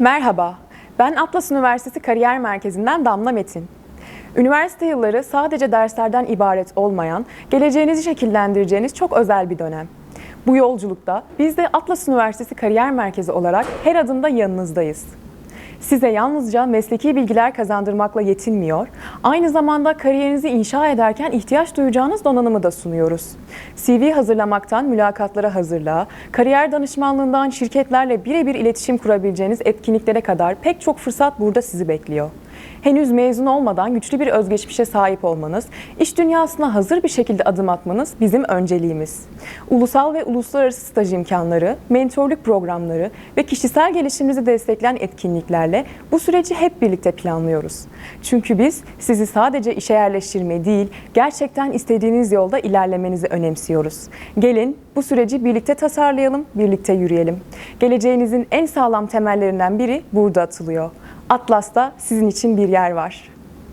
Merhaba, ben Atlas Üniversitesi Kariyer Merkezi'nden Damla Metin. Üniversite yılları sadece derslerden ibaret olmayan, geleceğinizi şekillendireceğiniz çok özel bir dönem. Bu yolculukta biz de Atlas Üniversitesi Kariyer Merkezi olarak her adımda yanınızdayız. Size yalnızca mesleki bilgiler kazandırmakla yetinmiyor, aynı zamanda kariyerinizi inşa ederken ihtiyaç duyacağınız donanımı da sunuyoruz. CV hazırlamaktan mülakatlara hazırlığa, kariyer danışmanlığından şirketlerle birebir iletişim kurabileceğiniz etkinliklere kadar pek çok fırsat burada sizi bekliyor. Henüz mezun olmadan güçlü bir özgeçmişe sahip olmanız, iş dünyasına hazır bir şekilde adım atmanız bizim önceliğimiz. Ulusal ve uluslararası staj imkanları, mentorluk programları ve kişisel gelişiminizi destekleyen etkinliklerle bu süreci hep birlikte planlıyoruz. Çünkü biz sizi sadece işe yerleştirme değil, gerçekten istediğiniz yolda ilerlemenizi önemsiyoruz. Gelin bu süreci birlikte tasarlayalım, birlikte yürüyelim. Geleceğinizin en sağlam temellerinden biri burada atılıyor. Atlas'ta sizin için bir yer var.